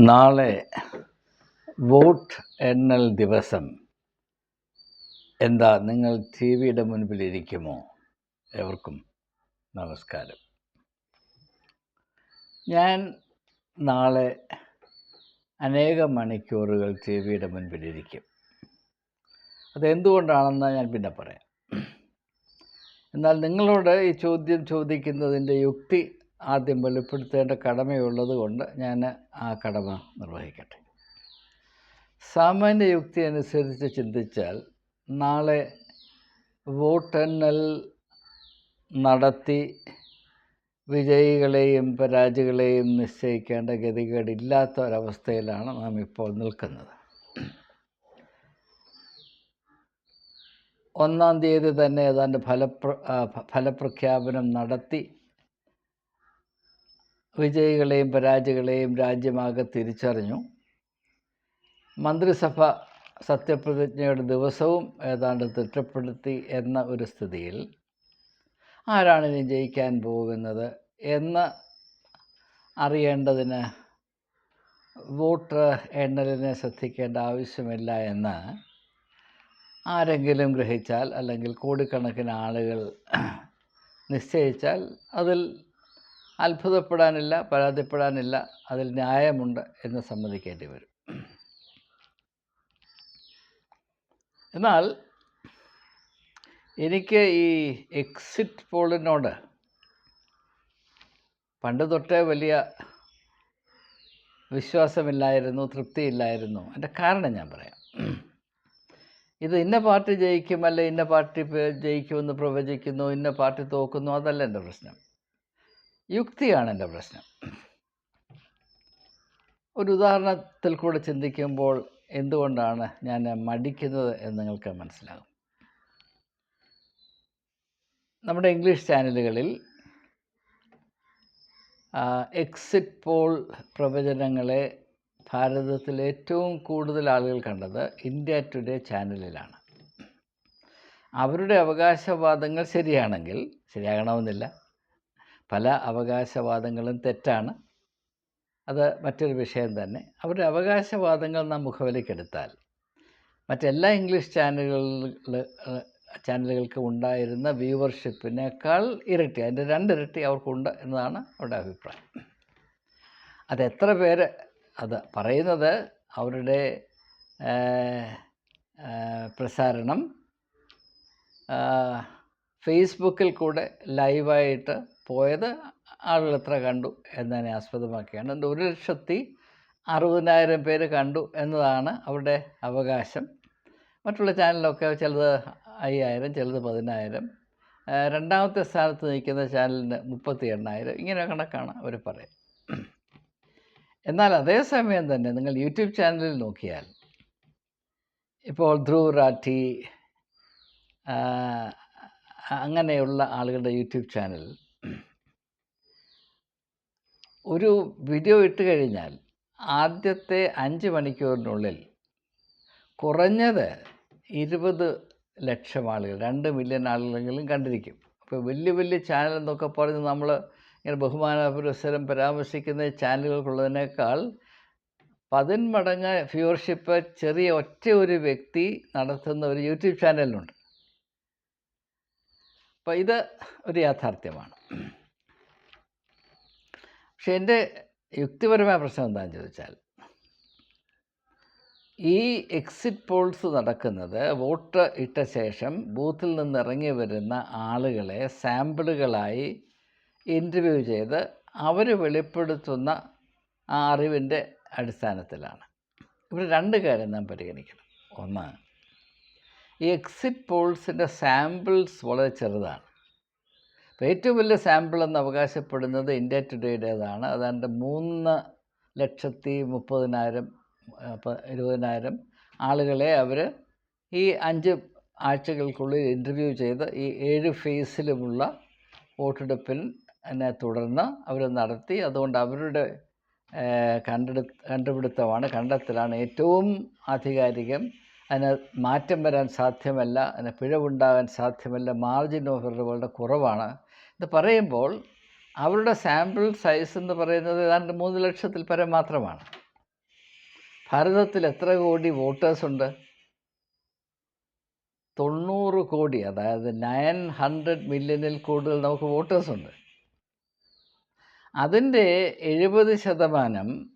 നാളെ വോട്ട് എണ്ണൽ ദിവസം. എന്താ നിങ്ങൾ ടി വിയുടെ മുൻപിലിരിക്കുമോ? എവർക്കും നമസ്കാരം. ഞാൻ നാളെ അനേകം മണിക്കൂറുകൾ ടി വിയുടെ മുൻപിലിരിക്കും. അതെന്തുകൊണ്ടാണെന്ന് ഞാൻ പിന്നെ പറയാം. എന്നാൽ നിങ്ങളോട് ഈ ചോദ്യം ചോദിക്കുന്നതിന്റെ യുക്തി ആദ്യം വെളിപ്പെടുത്തേണ്ട കടമയുള്ളത് കൊണ്ട് ഞാൻ ആ കടമ നിർവഹിക്കട്ടെ. സാമാന്യ യുക്തി അനുസരിച്ച് ചിന്തിച്ചാൽ നാളെ വോട്ടെണ്ണൽ നടത്തി വിജയികളെയും പരാജികളെയും നിശ്ചയിക്കേണ്ട ഗതികേടില്ലാത്ത ഒരവസ്ഥയിലാണ് നാം ഇപ്പോൾ നിൽക്കുന്നത്. ഒന്നാം തീയതി തന്നെ ഏതാണ്ട് ഫലപ്ര ഫലപ്രഖ്യാപനം നടത്തി വിജയികളെയും പരാജയങ്ങളെയും രാജ്യമാകെ തിരിച്ചറിഞ്ഞു. മന്ത്രിസഭ സത്യപ്രതിജ്ഞയുടെ ദിവസവും ഏതാണ്ട് തിട്ടപ്പെടുത്തി എന്ന ഒരു സ്ഥിതിയിൽ ആരാണ് ഇനി ജയിക്കാൻ പോകുന്നത് എന്ന് അറിയേണ്ടതിന് വോട്ട് എണ്ണലിനെ ശ്രദ്ധിക്കേണ്ട ആവശ്യമില്ല എന്ന് ആരെങ്കിലും ഗ്രഹിച്ചാൽ അല്ലെങ്കിൽ കോടിക്കണക്കിന് ആളുകൾ നിശ്ചയിച്ചാൽ അതിൽ അത്ഭുതപ്പെടാനില്ല പരാതിപ്പെടാനില്ല അതിൽ ന്യായമുണ്ട് എന്ന് സമ്മതിക്കേണ്ടി വരും. എന്നാൽ എനിക്ക് ഈ എക്സിറ്റ് പോളിനോട് പണ്ട് തൊട്ടേ വലിയ വിശ്വാസമില്ലായിരുന്നു തൃപ്തിയില്ലായിരുന്നു. എന്റെ കാരണം ഞാൻ പറയാം. ഇത് ഇന്ന പാർട്ടി ജയിക്കും അല്ലെ ഇന്ന പാർട്ടി ജയിക്കുമെന്ന് പ്രവചിക്കുന്നു ഇന്ന പാർട്ടി തോക്കുന്നു അതല്ല എന്റെ പ്രശ്നം. യുക്തിയാണ് എന്റെ പ്രശ്നം. ഒരു ഉദാഹരണത്തിൽ കൂടെ ചിന്തിക്കുമ്പോൾ എന്തുകൊണ്ടാണ് ഞാൻ മടിക്കുന്നത് എന്ന് നിങ്ങൾക്ക് മനസ്സിലാകും. നമ്മുടെ ഇംഗ്ലീഷ് ചാനലുകളിൽ എക്സിറ്റ് പോൾ പ്രവചനങ്ങളെ ഭാരതത്തിൽ ഏറ്റവും കൂടുതൽ ആളുകൾ കണ്ടത് ഇന്ത്യ ടുഡേ ചാനലിലാണ്. അവരുടെ അവകാശവാദങ്ങൾ ശരിയാണെങ്കിൽ ശരിയാകണമെന്നില്ല. പല അവകാശവാദങ്ങളും തെറ്റാണ്. അത് മറ്റൊരു വിഷയം തന്നെ. അവരുടെ അവകാശവാദങ്ങൾ നാം മുഖവിലക്കെടുത്താൽ മറ്റെല്ലാ ഇംഗ്ലീഷ് ചാനലുകളിൽ ചാനലുകൾക്ക് ഉണ്ടായിരുന്ന വ്യൂവർഷിപ്പിനേക്കാൾ ഇരട്ടി അതിന്റെ രണ്ടിരട്ടി അവർക്കുണ്ട് എന്നതാണ് അവരുടെ അഭിപ്രായം. അത് എത്ര പേര് അത് പറയുന്നത് അവരുടെ പ്രസാരണം ഫേസ്ബുക്കിൽ കൂടെ ലൈവായിട്ട് പോയത് ആളുകൾ എത്ര കണ്ടു എന്നതിനെ ആസ്പദമാക്കിയാണ്. എന്റെ ഒരു ലക്ഷത്തി അറുപതിനായിരം പേര് കണ്ടു എന്നതാണ് അവരുടെ അവകാശം. മറ്റുള്ള ചാനലൊക്കെ ചിലത് അയ്യായിരം ചിലത് പതിനായിരം. രണ്ടാമത്തെ സ്ഥാനത്ത് നിൽക്കുന്ന ചാനലിന് മുപ്പത്തി എണ്ണായിരം ഇങ്ങനെ കണക്കാണ് അവർ പറയും എന്നാൽ അതേസമയം തന്നെ നിങ്ങൾ യൂട്യൂബ് ചാനലിൽ നോക്കിയാൽ ഇപ്പോൾ ധ്രുവ് റാഠി അങ്ങനെയുള്ള ആളുകളുടെ യൂട്യൂബ് ചാനൽ ഒരു വീഡിയോ ഇട്ട് കഴിഞ്ഞാൽ ആദ്യത്തെ അഞ്ച് മണിക്കൂറിനുള്ളിൽ കുറഞ്ഞത് ഇരുപത് ലക്ഷം ആളുകൾ രണ്ട് മില്യൺ ആളുകളെങ്കിലും കണ്ടിരിക്കും. അപ്പോൾ വലിയ വലിയ ചാനൽ എന്നൊക്കെ പറഞ്ഞ് നമ്മൾ ഇങ്ങനെ ബഹുമാന പുരസ്സരം പരാമർശിക്കുന്ന ചാനലുകൾക്കുള്ളതിനേക്കാൾ പതിന്മടങ്ങ് വ്യൂവർഷിപ്പ് ചെറിയ ഒറ്റ ഒരു വ്യക്തി നടത്തുന്ന ഒരു യൂട്യൂബ് ചാനലിനുണ്ട് അപ്പോൾ ഇത് ഒരു യാഥാർത്ഥ്യമാണ്. പക്ഷെ എന്റെ യുക്തിപരമായ പ്രശ്നം എന്താണെന്ന് ചോദിച്ചാൽ ഈ എക്സിറ്റ് പോൾസ് നടക്കുന്നത് വോട്ട് ഇട്ട ശേഷം ബൂത്തിൽ നിന്ന് ഇറങ്ങി വരുന്ന ആളുകളെ സാമ്പിളുകളായി ഇന്റർവ്യൂ ചെയ്ത് അവർ വെളിപ്പെടുത്തുന്ന ആ അറിവിന്റെ അടിസ്ഥാനത്തിലാണ്. ഇവിടെ രണ്ട് കാര്യം നാം പരിഗണിക്കണം. ഒന്ന് ഈ എക്സിറ്റ് പോൾസിന്റെ സാമ്പിൾസ് വളരെ ചെറുതാണ്. അപ്പോൾ ഏറ്റവും വലിയ സാമ്പിൾ എന്ന് അവകാശപ്പെടുന്നത് ഇന്ത്യ ടുഡേയുടേതാണ് അതാണ്ട് മൂന്ന് ലക്ഷത്തി മുപ്പതിനായിരം ഇരുപതിനായിരം ആളുകളെ അവർ ഈ അഞ്ച് ആഴ്ചകൾക്കുള്ളിൽ ഇന്റർവ്യൂ ചെയ്ത് ഈ ഏഴ് ഫേസിലുമുള്ള വോട്ടെടുപ്പിനെ തുടർന്ന് അവർ നടത്തി. അതുകൊണ്ട് അവരുടെ കണ്ടെടു കണ്ടുപിടുത്തമാണ് കണ്ടെത്തലാണ് ഏറ്റവും ആധികാരികം. അതിന് മാറ്റം വരാൻ സാധ്യമല്ല അതിന് പിഴവുണ്ടാകാൻ സാധ്യമല്ല മാർജിൻ ഓഫ് എററുകളുടെ കുറവാണ്. ഇത് പറയുമ്പോൾ അവരുടെ സാമ്പിൾ സൈസ് എന്ന് പറയുന്നത് ഏതാണ്ട് മൂന്ന് ലക്ഷത്തിൽ പരം മാത്രമാണ്. ഭാരതത്തിൽ എത്ര കോടി വോട്ടേഴ്സ് ഉണ്ട്? തൊണ്ണൂറ് കോടി അതായത് നയൻ ഹൺഡ്രഡ് മില്യണിൽ കൂടുതൽ നമുക്ക് വോട്ടേഴ്സ് ഉണ്ട്. അതിന്റെ എഴുപത് ശതമാനം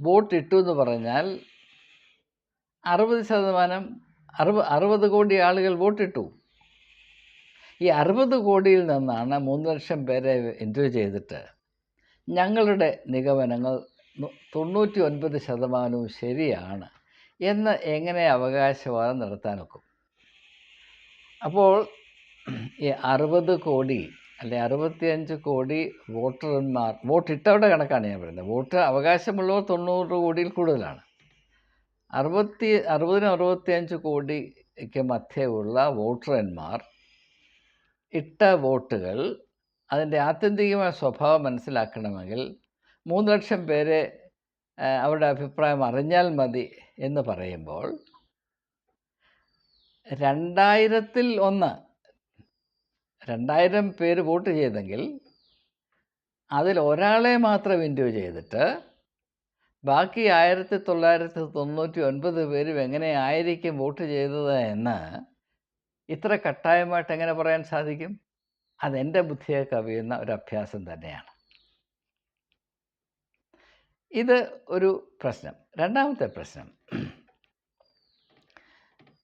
വോട്ട് ഇട്ടു എന്ന് പറഞ്ഞാൽ അറുപത് ശതമാനം അറുപ അറുപത് കോടി ആളുകൾ വോട്ടിട്ടു ഈ അറുപത് കോടിയിൽ നിന്നാണ് മൂന്ന് ലക്ഷം പേരെ ഇന്റർവ്യൂ ചെയ്തിട്ട് ഞങ്ങളുടെ നിഗമനങ്ങൾ തൊണ്ണൂറ്റി ഒൻപത് ശതമാനവും ശരിയാണ് എന്ന് എങ്ങനെ അവകാശവാദം നടത്താനൊക്കും? അപ്പോൾ ഈ അറുപത് കോടി അല്ലെ അറുപത്തിയഞ്ച് കോടി വോട്ടർമാർ വോട്ടിട്ടവരുടെ കണക്കാണ് ഞാൻ പറയുന്നത്. വോട്ട് അവകാശമുള്ളവർ തൊണ്ണൂറ് കോടിയിൽ കൂടുതലാണ്. അറുപത്തി അറുപതിനും അറുപത്തിയഞ്ച് കോടിക്ക് മധ്യയുള്ള വോട്ടർമാർ ഇട്ട വോട്ടുകൾ അതിന്റെ ആത്യന്തികമായ സ്വഭാവം മനസ്സിലാക്കണമെങ്കിൽ മൂന്ന് ലക്ഷം പേരെ അവരുടെ അഭിപ്രായം അറിഞ്ഞാൽ മതി എന്ന് പറയുമ്പോൾ രണ്ടായിരത്തിൽ ഒന്ന് രണ്ടായിരം പേര് വോട്ട് ചെയ്തെങ്കിൽ അതിൽ ഒരാളെ മാത്രം ഇന്റർവ്യൂ ചെയ്തിട്ട് ബാക്കി ആയിരത്തി തൊള്ളായിരത്തി തൊണ്ണൂറ്റി ഒൻപത് പേരും എങ്ങനെയായിരിക്കും വോട്ട് ചെയ്തത് എന്ന് ഇത്ര കട്ടായമായിട്ട് എങ്ങനെ പറയാൻ സാധിക്കും? അതെന്റെ ബുദ്ധിയെ കവിയുന്ന ഒരു അഭ്യാസം തന്നെയാണ്. ഇത് ഒരു പ്രശ്നം. രണ്ടാമത്തെ പ്രശ്നം.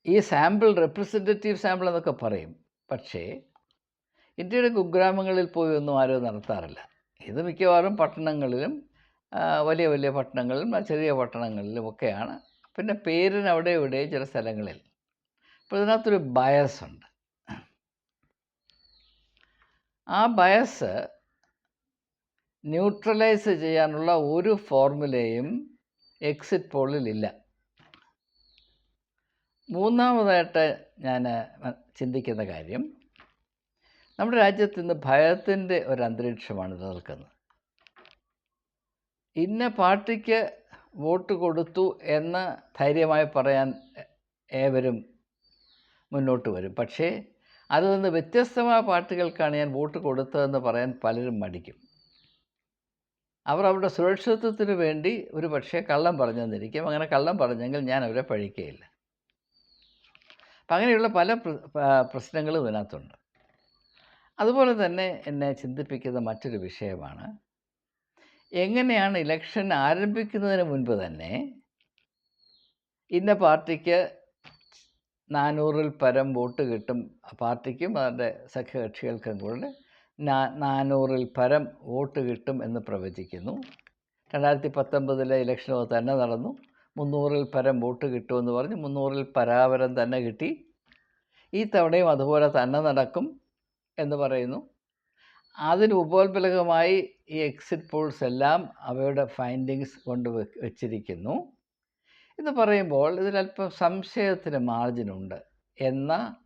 ഈ സാമ്പിൾ റെപ്രസെന്റേറ്റീവ് സാമ്പിൾ എന്നൊക്കെ പറയും. പക്ഷേ ഇന്ത്യയുടെ കുഗ്രാമങ്ങളിൽ പോയി ഒന്നും ആരും നടത്താറില്ല. ഇത് മിക്കവാറും പട്ടണങ്ങളിലും വലിയ വലിയ പട്ടണങ്ങളിലും ചെറിയ പട്ടണങ്ങളിലും ഒക്കെയാണ്. പിന്നെ പേരിന് അവിടെ ഇവിടെ ചില സ്ഥലങ്ങളിൽ അപ്പോൾ ഇതിനകത്തൊരു ബയസ് ഉണ്ട് ആ ബയസ് ന്യൂട്രലൈസ് ചെയ്യാനുള്ള ഒരു ഫോർമുലയും എക്സിറ്റ് പോളിൽ ഇല്ല. മൂന്നാമതായിട്ട് ഞാൻ ചിന്തിക്കുന്ന കാര്യം നമ്മുടെ രാജ്യത്ത് ഇന്ന് ഭയത്തിന്റെ ഒരു അന്തരീക്ഷമാണ് നിലനിൽക്കുന്നത്. ഇന്ന പാർട്ടിക്ക് വോട്ട് കൊടുത്തു എന്ന് ധൈര്യമായി പറയാൻ ഏവരും മുന്നോട്ട് വരും. പക്ഷേ അതിൽ നിന്ന് വ്യത്യസ്തമായ പാർട്ടികൾക്കാണ് ഞാൻ വോട്ട് കൊടുത്തതെന്ന് പറയാൻ പലരും മടിക്കും. അവർ അവരുടെ സുരക്ഷിതത്വത്തിന് വേണ്ടി ഒരു പക്ഷേ കള്ളം പറഞ്ഞെന്നിരിക്കും. അങ്ങനെ കള്ളം പറഞ്ഞെങ്കിൽ ഞാൻ അവരെ പഴിക്കുകയില്ല. അപ്പം അങ്ങനെയുള്ള പല പ്രശ്നങ്ങളും ഇതിനകത്തുണ്ട്. അതുപോലെ തന്നെ എന്നെ ചിന്തിപ്പിക്കുന്ന മറ്റൊരു വിഷയമാണ്. എങ്ങനെയാണ് ഇലക്ഷൻ ആരംഭിക്കുന്നതിന് മുൻപ് തന്നെ ഇന്ന പാർട്ടിക്ക് നാനൂറിൽ പരം വോട്ട് കിട്ടും പാർട്ടിക്കും അവരുടെ സഖ്യകക്ഷികൾക്കും കൂടെ നാനൂറിൽ പരം വോട്ട് കിട്ടും എന്ന് പ്രവചിക്കുന്നു. രണ്ടായിരത്തി പത്തൊമ്പതിലെ ഇലക്ഷൻ തന്നെ നടന്നു. മുന്നൂറിൽ പരം വോട്ട് കിട്ടുമെന്ന് പറഞ്ഞ് മുന്നൂറിൽ പരാവരം തന്നെ കിട്ടി. ഈ തവണയും അതുപോലെ തന്നെ നടക്കും എന്ന് പറയുന്നു. അതിന് ഉപോത്ബലകമായി ഈ എക്സിറ്റ് പോൾസ് എല്ലാം അവയുടെ ഫൈൻഡിങ്സ് കൊണ്ട് വെച്ചിരിക്കുന്നു. എന്ന് പറയുമ്പോൾ ഇതിലല്പം സംശയത്തിന് മാർജിനുണ്ട് എന്ന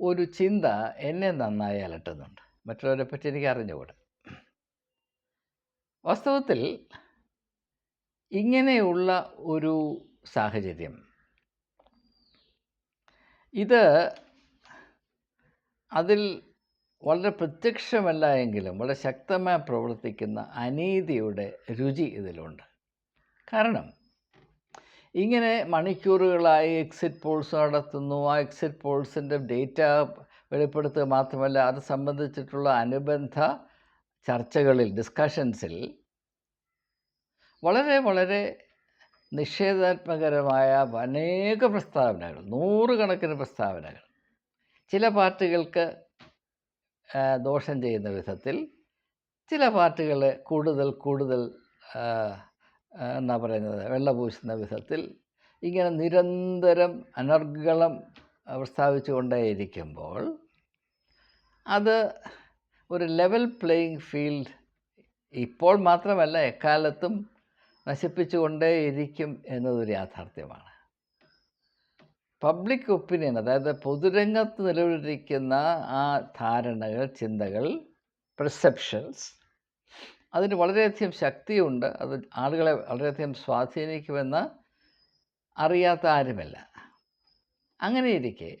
ഒരു ചിന്ത എന്നെ നന്നായി അലട്ടുന്നുണ്ട്. മറ്റുള്ളവരെ പറ്റി എനിക്ക് അറിഞ്ഞുകൂടെ. വാസ്തവത്തിൽ ഇങ്ങനെയുള്ള ഒരു സാഹചര്യം. ഇത് അതിൽ വളരെ പ്രത്യക്ഷമല്ല എങ്കിലും വളരെ ശക്തമായി പ്രവർത്തിക്കുന്ന അനീതിയുടെ രുചി ഇതിലുണ്ട്. കാരണം ഇങ്ങനെ മണിക്കൂറുകളായി എക്സിറ്റ് പോൾസ് നടത്തുന്നു. ആ എക്സിറ്റ് പോൾസിന്റെ ഡേറ്റ വെളിപ്പെടുത്തുക മാത്രമല്ല അത് സംബന്ധിച്ചിട്ടുള്ള അനുബന്ധ ചർച്ചകളിൽ ഡിസ്കഷൻസിൽ വളരെ വളരെ നിഷേധാത്മകരമായ അനേക പ്രസ്താവനകൾ നൂറുകണക്കിന് പ്രസ്താവനകൾ. ചില പാർട്ടികൾക്ക് ദോഷം ചെയ്യുന്ന വിധത്തിൽ ചില പാർട്ടികൾ കൂടുതൽ കൂടുതൽ എന്നാ പറയുന്നത് വെള്ളപൂശുന്ന വിധത്തിൽ ഇങ്ങനെ നിരന്തരം അനർഗളം പ്രസ്താവിച്ചു കൊണ്ടേയിരിക്കുമ്പോൾ അത് ഒരു ലെവൽ പ്ലേയിങ് ഫീൽഡ് ഇപ്പോൾ മാത്രമല്ല എക്കാലത്തും നശിപ്പിച്ചുകൊണ്ടേയിരിക്കും എന്നതൊരു യാഥാർത്ഥ്യമാണ്. പബ്ലിക് ഒപ്പീനിയൻ അതായത് പൊതുരംഗത്ത് നിലവിലിരിക്കുന്ന ആ ധാരണകൾ ചിന്തകൾ പെർസെപ്ഷൻസ് അതിന് വളരെയധികം ശക്തിയുണ്ട്. അത് ആളുകളെ വളരെയധികം സ്വാധീനിക്കുമെന്ന് അറിയാത്ത ആരുമല്ല. അങ്ങനെയിരിക്കെ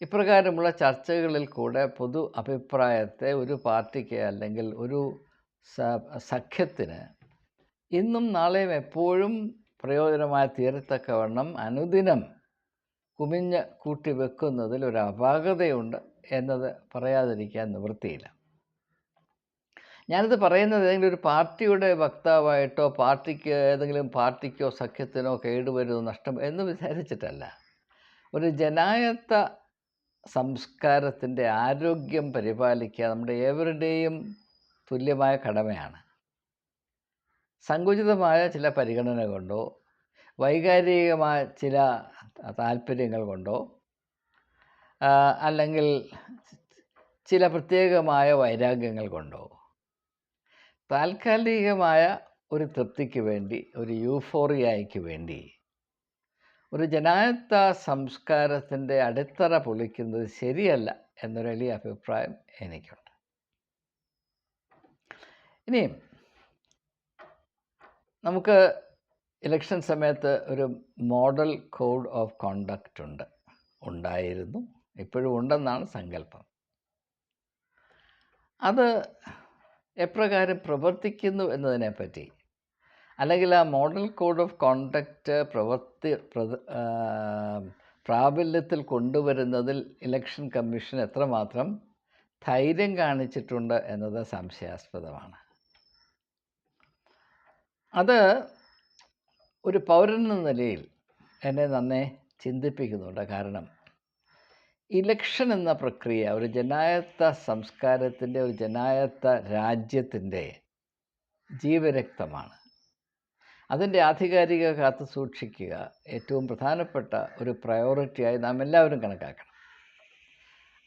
ഇപ്രകാരമുള്ള ചർച്ചകളിൽ കൂടെ പൊതു അഭിപ്രായത്തെ ഒരു പാർട്ടിക്ക് അല്ലെങ്കിൽ ഒരു സഖ്യത്തിന് ഇന്നും നാളെയും എപ്പോഴും പ്രയോജനമായി തീരത്തക്കവണ്ണം അനുദിനം കുമിഞ്ഞ് കൂട്ടി വെക്കുന്നതിൽ ഒരു അപാകതയുണ്ട് എന്നത് പറയാതിരിക്കാൻ നിവൃത്തിയില്ല. ഞാനിത് പറയുന്നത് ഏതെങ്കിലും ഒരു പാർട്ടിയുടെ വക്താവായിട്ടോ പാർട്ടിക്ക് ഏതെങ്കിലും പാർട്ടിക്കോ സഖ്യത്തിനോ കേടുവരുമോ നഷ്ടം എന്ന് വിചാരിച്ചിട്ടല്ല. ഒരു ജനായത്ത സംസ്കാരത്തിന്റെ ആരോഗ്യം പരിപാലിക്കുക നമ്മുടെ ഏവരുടെയും തുല്യമായ കടമയാണ്. സങ്കുചിതമായ ചില പരിഗണന കൊണ്ടോ വൈകാരികമായ ചില താല്പര്യങ്ങൾ കൊണ്ടോ അല്ലെങ്കിൽ ചില പ്രത്യേകമായ വൈരാഗ്യങ്ങൾ കൊണ്ടോ താൽക്കാലികമായ ഒരു തൃപ്തിക്ക് വേണ്ടി ഒരു യൂഫോറിയയ്ക്ക് വേണ്ടി. ഒരു ജനായത്ത സംസ്കാരത്തിന്റെ അടിത്തറ പൊളിക്കുന്നത് ശരിയല്ല എന്നൊരു വലിയ അഭിപ്രായം എനിക്കുണ്ട്. ഇനിയും നമുക്ക് ഇലക്ഷൻ സമയത്ത് ഒരു മോഡൽ കോഡ് ഓഫ് കോണ്ടക്റ്റ് ഉണ്ട്. ഉണ്ടായിരുന്നു. ഇപ്പോഴും ഉണ്ടെന്നാണ് സങ്കല്പം. അത് എപ്രകാരം പ്രവർത്തിക്കുന്നു എന്നതിനെപ്പറ്റി. അല്ലെങ്കിൽ ആ മോഡൽ കോഡ് ഓഫ് കോണ്ടക്റ്റ് പ്രവർത്തി പ്രാബല്യത്തിൽ കൊണ്ടുവരുന്നതിൽ ഇലക്ഷൻ കമ്മീഷൻ എത്രമാത്രം ധൈര്യം കാണിച്ചിട്ടുണ്ട് എന്നത് സംശയാസ്പദമാണ്. അത് ഒരു പൗരൻ എന്ന നിലയിൽ എന്നെ നന്നെ ചിന്തിപ്പിക്കുന്നുണ്ട്. കാരണം ഇലക്ഷൻ എന്ന പ്രക്രിയ ഒരു ജനായത്ത സംസ്കാരത്തിന്റെ ഒരു ജനായത്ത രാജ്യത്തിന്റെ ജീവരക്തമാണ്. അതിന്റെ ആധികാരിക കാത്തു സൂക്ഷിക്കുക ഏറ്റവും പ്രധാനപ്പെട്ട ഒരു പ്രയോറിറ്റിയായി നാം എല്ലാവരും കണക്കാക്കണം.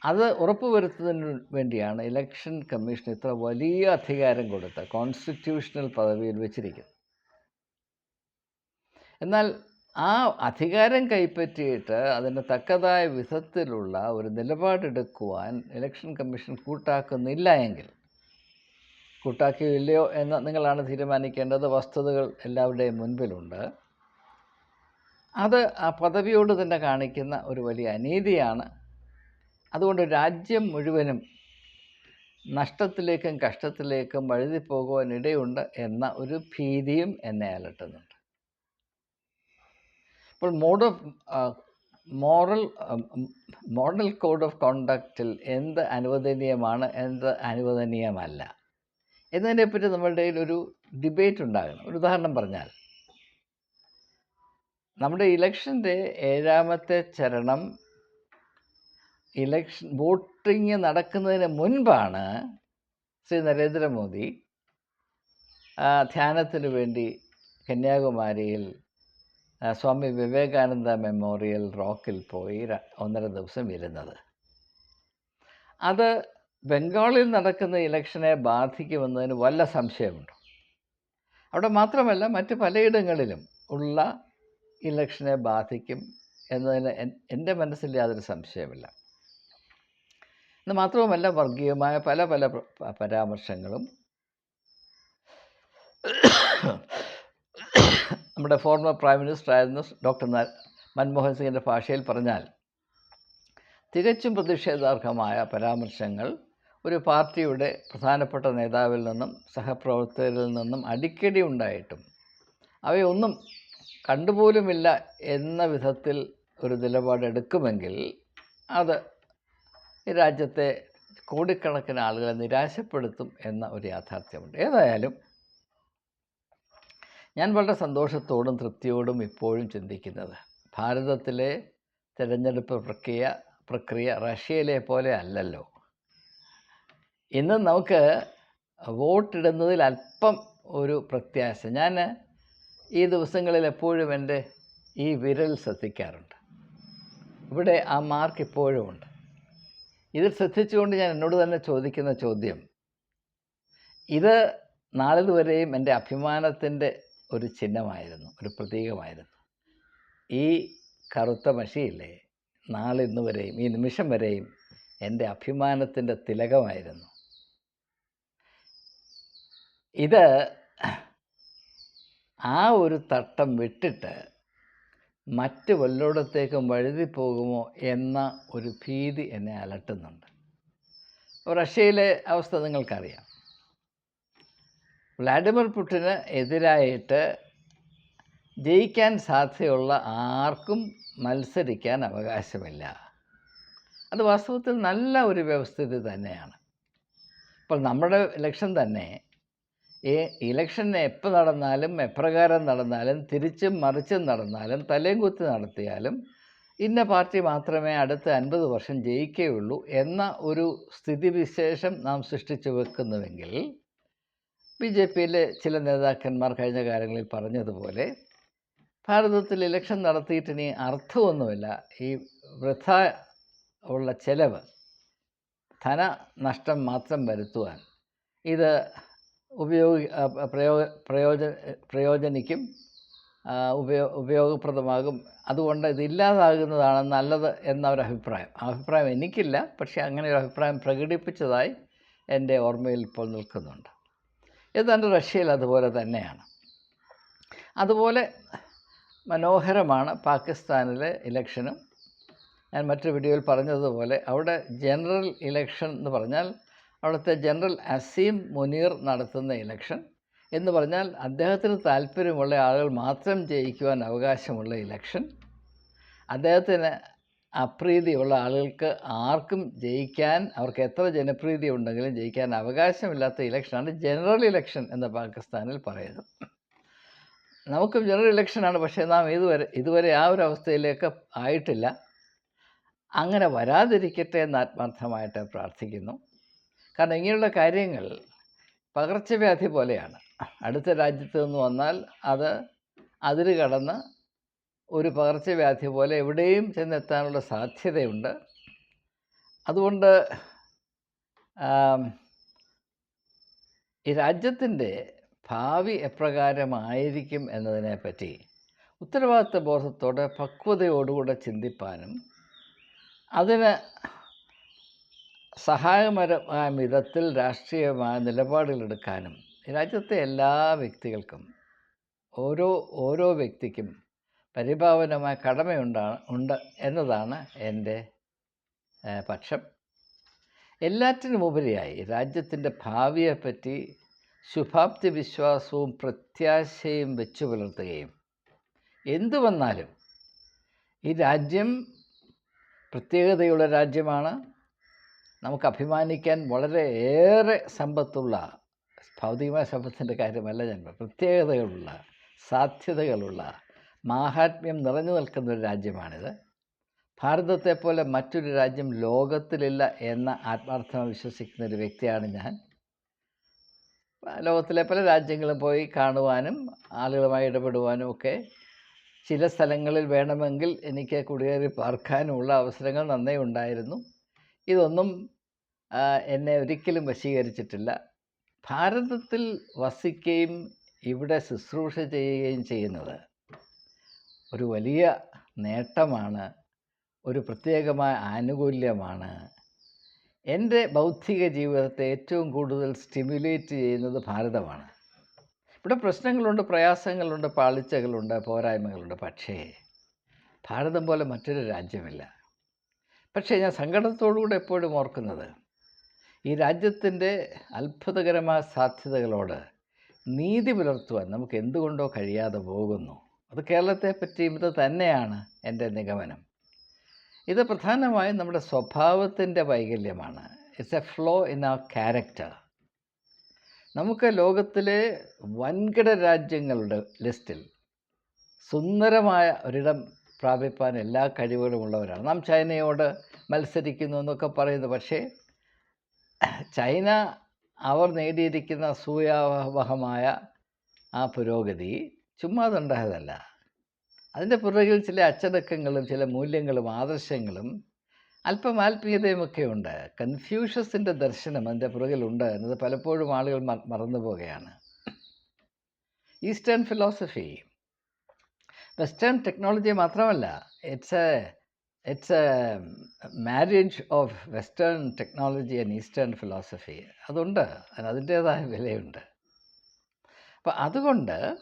അത് ഉറപ്പുവരുത്തുന്നതിന് വേണ്ടിയാണ് ഇലക്ഷൻ കമ്മീഷൻ ഇത്ര വലിയ അധികാരം കൊടുത്ത കോൺസ്റ്റിറ്റ്യൂഷണൽ പദവിയിൽ വെച്ചിരിക്കുന്നത്. എന്നാൽ ആ അധികാരം കൈപ്പറ്റിയിട്ട് അതിന് തക്കതായ വിധത്തിലുള്ള ഒരു നിലപാടെടുക്കുവാൻ ഇലക്ഷൻ കമ്മീഷൻ കൂട്ടാക്കുന്നില്ല എങ്കിൽ കൂട്ടാക്കിയോ ഇല്ലയോ എന്ന് നിങ്ങളാണ് തീരുമാനിക്കേണ്ടത് വസ്തുതകൾ എല്ലാവരുടെയും മുൻപിലുണ്ട്. അത് ആ പദവിയോട് തന്നെ കാണിക്കുന്ന ഒരു വലിയ അനീതിയാണ്. അതുകൊണ്ട് രാജ്യം മുഴുവനും നഷ്ടത്തിലേക്കും കഷ്ടത്തിലേക്കും വഴുതിപ്പോകുവാൻ ഇടയുണ്ട് എന്ന ഒരു ഭീതിയും എന്നെ അലട്ടുന്നുണ്ട്. ഇപ്പോൾ mode of moral model code of കോണ്ടക്റ്റിൽ എന്ത് അനുവദനീയമാണ് എന്ത് അനുവദനീയമല്ല. എന്നതിനെപ്പറ്റി നമ്മളുടെ ഒരു ഡിബേറ്റ് ഉണ്ടാകണം. ഒരു ഉദാഹരണം പറഞ്ഞാൽ നമ്മുടെ ഇലക്ഷന്റെ ഏഴാമത്തെ ചരണം ഇലക്ഷൻ വോട്ടിങ് നടക്കുന്നതിന് മുൻപാണ് ശ്രീ നരേന്ദ്രമോദി ധ്യാനത്തിന് വേണ്ടി കന്യാകുമാരിയിൽ സ്വാമി വിവേകാനന്ദ മെമ്മോറിയൽ റോക്കിൽ പോയി ഒന്നര ദിവസം ഇരുന്നത്. അത് ബംഗാളിൽ നടക്കുന്ന ഇലക്ഷനെ ബാധിക്കുമെന്നതിന് വല്ല സംശയമുണ്ട്? അവിടെ മാത്രമല്ല മറ്റ് പലയിടങ്ങളിലും ഉള്ള ഇലക്ഷനെ ബാധിക്കും എന്നതിന് എൻ- എന്റെ മനസ്സിൽ യാതൊരു സംശയമില്ല എന്ന് മാത്രവുമല്ല വർഗീയമായ പല പല പരാമർശങ്ങളും നമ്മുടെ ഫോർമർ പ്രൈം മിനിസ്റ്റർ ആയിരുന്ന ഡോക്ടർ മൻമോഹൻ സിംഗിന്റെ ഭാഷയിൽ പറഞ്ഞാൽ തികച്ചും പ്രതിഷേധാർഹമായ പരാമർശങ്ങൾ ഒരു പാർട്ടിയുടെ പ്രധാനപ്പെട്ട നേതാവിൽ നിന്നും സഹപ്രവർത്തകരിൽ നിന്നും അടിക്കടി ഉണ്ടായിട്ടും അവയൊന്നും കണ്ടുപോലുമില്ല എന്ന വിധത്തിൽ ഒരു നിലപാടെടുക്കുമെങ്കിൽ അത് രാജ്യത്തെ കോടിക്കണക്കിന് ആളുകളെ നിരാശപ്പെടുത്തും എന്ന ഒരു യാഥാർത്ഥ്യമുണ്ട്. ഏതായാലും ഞാൻ വളരെ സന്തോഷത്തോടും തൃപ്തിയോടും ഇപ്പോഴും ചിന്തിക്കുന്നത്. ഭാരതത്തിലെ തിരഞ്ഞെടുപ്പ് പ്രക്രിയ പ്രക്രിയ റഷ്യയിലെ പോലെ അല്ലല്ലോ. ഇന്ന് നമുക്ക് വോട്ടിടുന്നതിൽ അല്പം ഒരു പ്രത്യാശ. ഞാൻ ഈ ദിവസങ്ങളിൽ എപ്പോഴും എന്റെ ഈ വിരൽ ശ്രദ്ധിക്കാറുണ്ട്. ഇവിടെ ആ മാർക്ക് ഇപ്പോഴും ഉണ്ട്. ഇത് ശ്രദ്ധിച്ചുകൊണ്ട് ഞാൻ എന്നോട് തന്നെ ചോദിക്കുന്ന ചോദ്യം ഇത് നാളിതുവരെയും എന്റെ അഭിമാനത്തിന്റെ ഒരു ചിഹ്നമായിരുന്നു ഒരു പ്രതീകമായിരുന്നു. ഈ കറുത്ത മഷിയില്ലേ നാളിന്ന് വരെയും ഈ നിമിഷം വരെയും എന്റെ അഭിമാനത്തിന്റെ തിലകമായിരുന്നു. ഇത് ആ ഒരു തട്ടം വിട്ടിട്ട് മറ്റ് വല്ലോടത്തേക്കും വഴുതി പോകുമോ എന്ന ഒരു ഭീതി എന്നെ അലട്ടുന്നുണ്ട്. റഷ്യയിലെ അവസ്ഥ നിങ്ങൾക്കറിയാം. വ്ളാഡിമിർ പുടിന് എതിരായിട്ട് ജയിക്കാൻ സാധ്യതയുള്ള ആർക്കും മത്സരിക്കാൻ അവകാശമില്ല. അത് വാസ്തവത്തിൽ നല്ല ഒരു വ്യവസ്ഥിതി തന്നെയാണ്. ഇപ്പോൾ നമ്മുടെ ഇലക്ഷൻ തന്നെ ഈ ഇലക്ഷൻ എപ്പോൾ നടന്നാലും എപ്രകാരം നടന്നാലും തിരിച്ചും മറിച്ചും നടന്നാലും തലയും കുത്തി നടത്തിയാലും ഇന്ന പാർട്ടി മാത്രമേ അടുത്ത അൻപത് വർഷം ജയിക്കുകയുള്ളൂ എന്ന ഒരു സ്ഥിതിവിശേഷം നാം സൃഷ്ടിച്ചു വെക്കുന്നുവെങ്കിൽ ബി ജെ പിയിലെ ചില നേതാക്കന്മാർ കഴിഞ്ഞ കാലങ്ങളിൽ പറഞ്ഞതുപോലെ ഭാരതത്തിൽ ഇലക്ഷൻ നടത്തിയിട്ട് അർത്ഥമൊന്നുമില്ല. ഈ വൃഥ ഉള്ള ചെലവ് ധന നഷ്ടം മാത്രം വരുത്തുവാൻ. ഇത് ഉപയോഗി പ്രയോഗ പ്രയോജന പ്രയോജനിക്കും ഉപയോ ഉപയോഗപ്രദമാകും. അതുകൊണ്ട് ഇത് നല്ലത് എന്നൊരഭിപ്രായം ആ അഭിപ്രായം എനിക്കില്ല. പക്ഷേ അങ്ങനെ ഒരു അഭിപ്രായം പ്രകടിപ്പിച്ചതായി എന്റെ ഓർമ്മയിൽ ഇപ്പോൾ നിൽക്കുന്നുണ്ട്. ഏതാണ്ട് റഷ്യയിൽ അതുപോലെ തന്നെയാണ്. അതുപോലെ മനോഹരമാണ് പാകിസ്ഥാനിലെ ഇലക്ഷനും. ഞാൻ മറ്റൊരു വീഡിയോയിൽ പറഞ്ഞതുപോലെ അവിടെ ജനറൽ ഇലക്ഷൻ എന്ന് പറഞ്ഞാൽ അവിടുത്തെ ജനറൽ അസീം മുനീർ നടത്തുന്ന ഇലക്ഷൻ എന്ന് പറഞ്ഞാൽ അദ്ദേഹത്തിന് താല്പര്യമുള്ള ആളുകൾ മാത്രം ജയിക്കുവാൻ അവകാശമുള്ള ഇലക്ഷൻ. അദ്ദേഹത്തിന് അപ്രീതിയുള്ള ആളുകൾക്ക് ആർക്കും ജയിക്കാൻ അവർക്ക് എത്ര ജനപ്രീതി ഉണ്ടെങ്കിലും ജയിക്കാൻ അവകാശമില്ലാത്ത ഇലക്ഷനാണ് ജനറൽ ഇലക്ഷൻ എന്ന് പാകിസ്ഥാനിൽ പറയുന്നത്. നമുക്കും ജനറൽ ഇലക്ഷനാണ് പക്ഷേ നാം ഇതുവരെ ഇതുവരെ ആ ഒരു അവസ്ഥയിലേക്ക് ആയിട്ടില്ല. അങ്ങനെ വരാതിരിക്കട്ടെ എന്ന് ആത്മാർത്ഥമായിട്ട് പ്രാർത്ഥിക്കുന്നു. കാരണം ഇങ്ങനെയുള്ള കാര്യങ്ങൾ പകർച്ചവ്യാധി പോലെയാണ്. അടുത്ത രാജ്യത്ത് നിന്ന് വന്നാൽ അത് അതിര് കടന്ന് ഒരു പകർച്ചവ്യാധി പോലെ എവിടെയും ചെന്നെത്താനുള്ള സാധ്യതയുണ്ട്. അതുകൊണ്ട് ഈ രാജ്യത്തിന്റെ ഭാവി എപ്രകാരമായിരിക്കും എന്നതിനെപ്പറ്റി ഉത്തരവാദിത്ത ബോധത്തോടെ പക്വതയോടുകൂടെ ചിന്തിപ്പാനും അതിന് സഹായകരമായ വിധത്തിൽ രാഷ്ട്രീയമായ നിലപാടുകളെടുക്കാനും രാജ്യത്തെ എല്ലാ വ്യക്തികൾക്കും ഓരോ ഓരോ വ്യക്തിക്കും പരിഭാവനമായ കടമയുണ്ടാണ് ഉണ്ട് എന്നതാണ് എന്റെ പക്ഷം. എല്ലാറ്റിനുമുപരിയായി രാജ്യത്തിന്റെ ഭാവിയെപ്പറ്റി ശുഭാപ്തി വിശ്വാസവും പ്രത്യാശയും വെച്ചു പുലർത്തുകയും. എന്തു വന്നാലും ഈ രാജ്യം പ്രത്യേകതയുള്ള രാജ്യമാണ്. നമുക്ക് അഭിമാനിക്കാൻ വളരെ ഏറെ സമ്പത്തുള്ള ഭൗതികമായ സമ്പത്തിന്റെ കാര്യമല്ല ഞാൻ പ്രത്യേകതകളുള്ള സാധ്യതകളുള്ള മാഹാത്മ്യം നിറഞ്ഞു നിൽക്കുന്ന ഒരു രാജ്യമാണിത്. ഭാരതത്തെപ്പോലെ മറ്റൊരു രാജ്യം ലോകത്തിലില്ല എന്ന ആത്മാർത്ഥമായി വിശ്വസിക്കുന്ന ഒരു വ്യക്തിയാണ് ഞാൻ. ലോകത്തിലെ പല രാജ്യങ്ങളും പോയി കാണുവാനും ആളുകളുമായി ഇടപെടുവാനും ഒക്കെ ചില സ്ഥലങ്ങളിൽ വേണമെങ്കിൽ എനിക്ക് കുടിയേറി പാർക്കാനുമുള്ള അവസരങ്ങൾ നന്നേ ഉണ്ടായിരുന്നു. ഇതൊന്നും എന്നെ ഒരിക്കലും വശീകരിച്ചിട്ടില്ല. ഭാരതത്തിൽ വസിക്കുകയും ഇവിടെ ശുശ്രൂഷ ചെയ്യുകയും ചെയ്യുന്നത് ഒരു വലിയ നേട്ടമാണ് ഒരു പ്രത്യേകമായ ആനുകൂല്യമാണ്. എന്റെ ബൗദ്ധിക ജീവിതത്തെ ഏറ്റവും കൂടുതൽ സ്റ്റിമുലേറ്റ് ചെയ്യുന്നത് ഭാരതമാണ്. ഇവിടെ പ്രശ്നങ്ങളുണ്ട് പ്രയാസങ്ങളുണ്ട് പാളിച്ചകളുണ്ട് പോരായ്മകളുണ്ട്. പക്ഷേ ഭാരതം പോലെ മറ്റൊരു രാജ്യമില്ല. പക്ഷേ ഞാൻ സങ്കടത്തോടുകൂടെ എപ്പോഴും ഓർക്കുന്നത് ഈ രാജ്യത്തിന്റെ അത്ഭുതകരമായ സാധ്യതകളോട് നീതി പുലർത്തുവാൻ നമുക്ക് എന്തുകൊണ്ടോ കഴിയാതെ പോകുന്നു. അത് കേരളത്തെ പറ്റിയും ഇത് തന്നെയാണ് എന്റെ നിഗമനം. ഇത് പ്രധാനമായും നമ്മുടെ സ്വഭാവത്തിന്റെ വൈകല്യമാണ്. It's a flaw in a character നമുക്ക് ലോകത്തിലെ വൻകിട രാജ്യങ്ങളുടെ ലിസ്റ്റിൽ സുന്ദരമായ ഒരിടം പ്രാപിപ്പാൻ എല്ലാ കഴിവുകളും ഉള്ളവരാണ്. നാം ചൈനയോട് മത്സരിക്കുന്നു എന്നൊക്കെ പറയുന്നു. പക്ഷേ ചൈന അവർ നേടിയിരിക്കുന്ന സൂയാവഹമായ ആ പുരോഗതി ചുമ്മാതുണ്ടായതല്ല അതിന്റെ പുറകിൽ ചില അച്ചടക്കങ്ങളും ചില മൂല്യങ്ങളും ആദർശങ്ങളും അല്പം ആത്മീയതയുമൊക്കെ ഉണ്ട്. കൺഫ്യൂഷ്യസിന്റെ ദർശനം അതിന്റെ പുറകിലുണ്ട് എന്നത് പലപ്പോഴും ആളുകൾ മറന്നു പോവുകയാണ്. Eastern philosophy. വെസ്റ്റേൺ ടെക്നോളജി മാത്രമല്ല it's a it's a marriage of western technology and eastern philosophy. അതുണ്ട് അതിന് അതിന്റേതായ വിലയുണ്ട്. അപ്പോൾ അതുകൊണ്ട്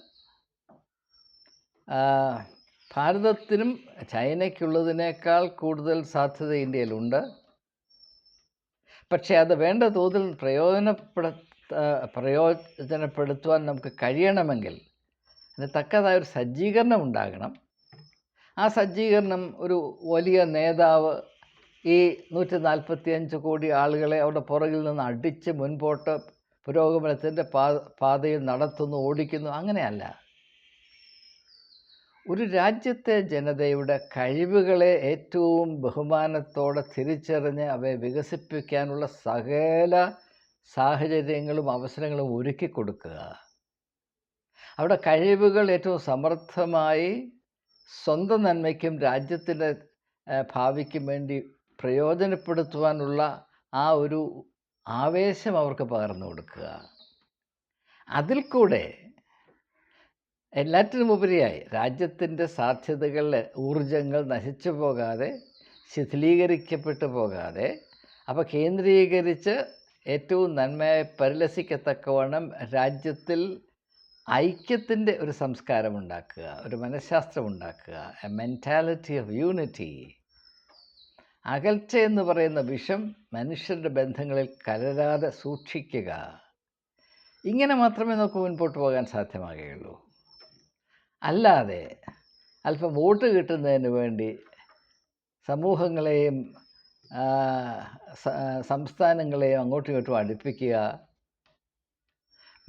ഭാരതത്തിനും ചൈനയ്ക്കുള്ളതിനേക്കാൾ കൂടുതൽ സാധ്യത ഇന്ത്യയിലുണ്ട്. പക്ഷേ അത് വേണ്ട തോതിൽ പ്രയോജനപ്പെടുത്ത പ്രയോജനപ്പെടുത്തുവാൻ നമുക്ക് കഴിയണമെങ്കിൽ അതിന് തക്കതായ ഒരു സജ്ജീകരണം ഉണ്ടാകണം. ആ സജ്ജീകരണം ഒരു വലിയ നേതാവ് ഈ നൂറ്റി നാൽപ്പത്തി അഞ്ച് കോടി ആളുകളെ അവരുടെ പുറകിൽ നിന്ന് അടിച്ച് മുൻപോട്ട് പുരോഗമനത്തിന്റെ പാതയിൽ നടത്തുന്നു ഓടിക്കുന്നു അങ്ങനെയല്ല. ഒരു രാജ്യത്തെ ജനതയുടെ കഴിവുകളെ ഏറ്റവും ബഹുമാനത്തോടെ തിരിച്ചറിഞ്ഞ് അവയെ വികസിപ്പിക്കാനുള്ള സകല സാഹചര്യങ്ങളും അവസരങ്ങളും ഒരുക്കി കൊടുക്കുക. അവിടെ കഴിവുകൾ ഏറ്റവും സമർത്ഥമായി സ്വന്തം നന്മയ്ക്കും രാജ്യത്തിന്റെ ഭാവിക്കും വേണ്ടി പ്രയോജനപ്പെടുത്തുവാനുള്ള ആ ഒരു ആവേശം അവർക്ക് പകർന്നു കൊടുക്കുക. അതിൽ കൂടെ എല്ലാറ്റിനും ഉപരിയായി. രാജ്യത്തിന്റെ സാധ്യതകൾ ഊർജങ്ങൾ നശിച്ചു പോകാതെ ശിഥിലീകരിക്കപ്പെട്ടു പോകാതെ അപ്പോൾ കേന്ദ്രീകരിച്ച് ഏറ്റവും നന്മയെ പരിലസിക്കത്തക്കവണ്ണം രാജ്യത്തിൽ ഐക്യത്തിന്റെ ഒരു സംസ്കാരം ഉണ്ടാക്കുക ഒരു മനഃശാസ്ത്രം ഉണ്ടാക്കുക എ മെന്റാലിറ്റി ഓഫ് യൂണിറ്റി അകൽച്ച എന്ന് പറയുന്ന വിഷം മനുഷ്യരുടെ ബന്ധങ്ങളിൽ കലരാതെ സൂക്ഷിക്കുക. ഇങ്ങനെ മാത്രമേ നമുക്ക് മുൻപോട്ട് പോകാൻ സാധ്യമാകുകയുള്ളൂ. അല്ലാതെ അല്പം വോട്ട് കിട്ടുന്നതിന് വേണ്ടി സമൂഹങ്ങളെയും സംസ്ഥാനങ്ങളെയും അങ്ങോട്ടും ഇങ്ങോട്ടും അടുപ്പിക്കുക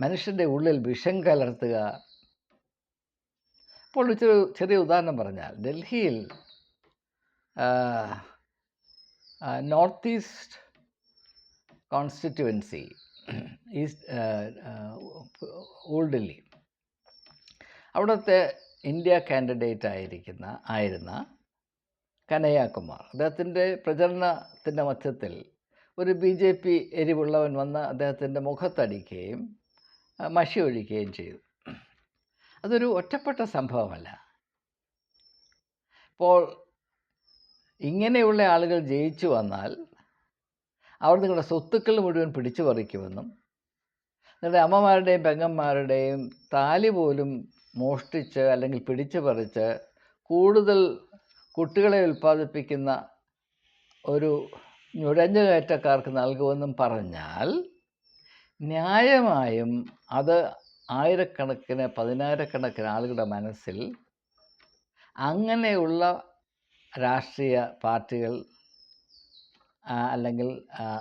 മനുഷ്യന്റെ ഉള്ളിൽ വിഷം കലർത്തുക. ഇപ്പോൾ ഒരു ചെറിയ ഉദാഹരണം പറഞ്ഞാൽ ഡൽഹിയിൽ north east constituency east old Delhi അവിടുത്തെ ഇന്ത്യ കാൻഡിഡേറ്റ് ആയിരിക്കുന്ന ആയിരുന്ന കനയ്യകുമാർ. അദ്ദേഹത്തിന്റെ പ്രചരണത്തിന്റെ മധ്യത്തിൽ ഒരു ബി ജെ പി എരിവുള്ളവൻ വന്ന് അദ്ദേഹത്തിന്റെ മുഖത്തടിക്കുകയും മഷി ഒഴിക്കുകയും ചെയ്തു. അതൊരു ഒറ്റപ്പെട്ട സംഭവമല്ല. ഇപ്പോൾ ഇങ്ങനെയുള്ള ആളുകൾ ജയിച്ചു വന്നാൽ അവർ നിങ്ങളുടെ സ്വത്തുക്കൾ മുഴുവൻ പിടിച്ചു പറിക്കുമെന്നും നിങ്ങളുടെ അമ്മമാരുടെയും പെങ്ങന്മാരുടെയും താലി പോലും മോഷ്ടിച്ച് അല്ലെങ്കിൽ പിടിച്ചു പറിച്ച് കൂടുതൽ കുട്ടികളെ ഉൽപ്പാദിപ്പിക്കുന്ന ഒരു നുഴഞ്ഞുകയറ്റക്കാർക്ക് നൽകുമെന്നും പറഞ്ഞാൽ ന്യായമായും അത് ആയിരക്കണക്കിന് പതിനായിരക്കണക്കിന് ആളുകളുടെ മനസ്സിൽ അങ്ങനെയുള്ള രാഷ്ട്രീയ പാർട്ടികൾ അല്ലെങ്കിൽ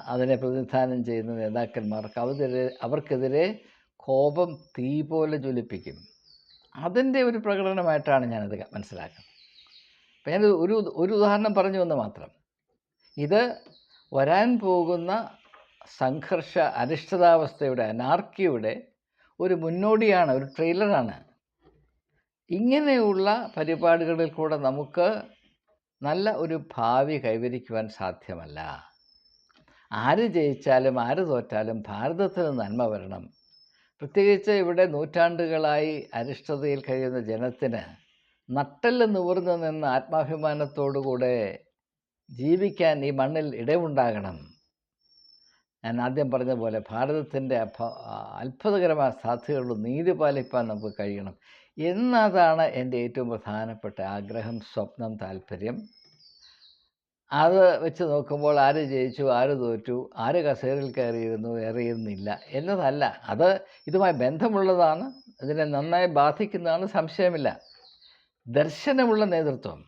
അതിനെ പ്രതിനിധാനം ചെയ്യുന്ന നേതാക്കന്മാർക്ക് അവരെതിരെ അവർക്കെതിരെ കോപം തീ പോലെ ജ്വലിപ്പിക്കും. അതിന്റെ ഒരു പ്രകടനമായിട്ടാണ് ഞാനത് മനസ്സിലാക്കുന്നത്. അപ്പം ഞാൻ ഒരു ഒരു ഉദാഹരണം പറഞ്ഞു എന്ന് മാത്രം. ഇത് വരാൻ പോകുന്ന സംഘർഷ അരിഷ്ടതാവസ്ഥയുടെ അനാർക്കിയുടെ ഒരു മുന്നോടിയാണ് ഒരു ട്രെയിലറാണ്. ഇങ്ങനെയുള്ള പരിപാടികളിൽ കൂടെ നമുക്ക് നല്ല ഒരു ഭാവി കൈവരിക്കുവാൻ സാധ്യമല്ല. ആര് ജയിച്ചാലും ആര് തോറ്റാലും ഭാരതത്തിന് നന്മ വരണം. പ്രത്യേകിച്ച് ഇവിടെ നൂറ്റാണ്ടുകളായി അരിഷ്ടതയിൽ കഴിയുന്ന ജനത്തിന് നട്ടെല്ല് നിവർന്നു നിന്ന് ആത്മാഭിമാനത്തോടുകൂടെ ജീവിക്കാൻ ഈ മണ്ണിൽ ഇടമുണ്ടാകണം ഞാൻ ആദ്യം പറഞ്ഞ പോലെ ഭാരതത്തിന്റെ അത്ഭുതകരമായ സാധ്യതകളും നീതി പാലിപ്പാൻ നമുക്ക് കഴിയണം. എന്നതാണ് എന്റെ ഏറ്റവും പ്രധാനപ്പെട്ട ആഗ്രഹം സ്വപ്നം താല്പര്യം. അത് വെച്ച് നോക്കുമ്പോൾ ആര് ജയിച്ചു ആര് തോറ്റു ആര് കസേരയിൽ കയറിയിരുന്നു എറിയുന്നില്ല എന്നതല്ല. അത് ഇതുമായി ബന്ധമുള്ളതാണ്. അതിനെ നന്നായി ബാധിക്കുന്നതാണ് സംശയമില്ല. ദർശനമുള്ള നേതൃത്വം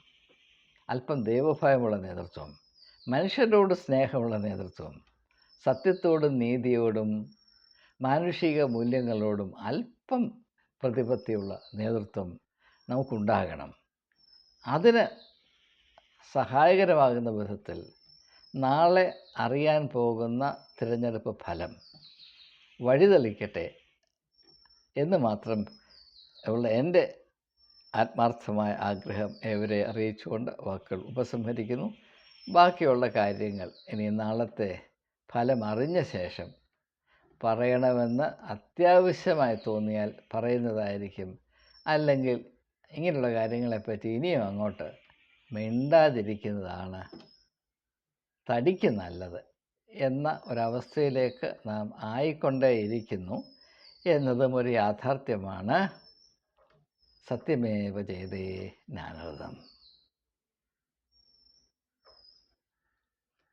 അല്പം ദൈവഭയമുള്ള നേതൃത്വം മനുഷ്യരോട് സ്നേഹമുള്ള നേതൃത്വം സത്യത്തോടും നീതിയോടും മാനുഷിക മൂല്യങ്ങളോടും അല്പം പ്രതിപത്തിയുള്ള നേതൃത്വം നമുക്കുണ്ടാകണം. അതിന് സഹായകരമാകുന്ന വിധത്തിൽ നാളെ അറിയാൻ പോകുന്ന തിരഞ്ഞെടുപ്പ് ഫലം വഴിതെളിക്കട്ടെ എന്ന് മാത്രം ഉള്ള എന്റെ ആത്മാർത്ഥമായ ആഗ്രഹം ഏവരെ അറിയിച്ചുകൊണ്ട് വാക്കുകൾ ഉപസംഹരിക്കുന്നു. ബാക്കിയുള്ള കാര്യങ്ങൾ ഇനി നാളത്തെ ഫലം അറിഞ്ഞ ശേഷം പറയണമെന്ന് അത്യാവശ്യമായി തോന്നിയാൽ പറയുന്നതായിരിക്കും. അല്ലെങ്കിൽ ഇങ്ങനെയുള്ള കാര്യങ്ങളെപ്പറ്റി ഇനിയും അങ്ങോട്ട് മിണ്ടാതിരിക്കുന്നതാണ് തടിക്ക് നല്ലത് എന്ന ഒരവസ്ഥയിലേക്ക് നാം ആയിക്കൊണ്ടേയിരിക്കുന്നു എന്നതും ഒരു യാഥാർത്ഥ്യമാണ്. സത്യമേവ ചെയ്തേ ജ്ഞാനവൃതം.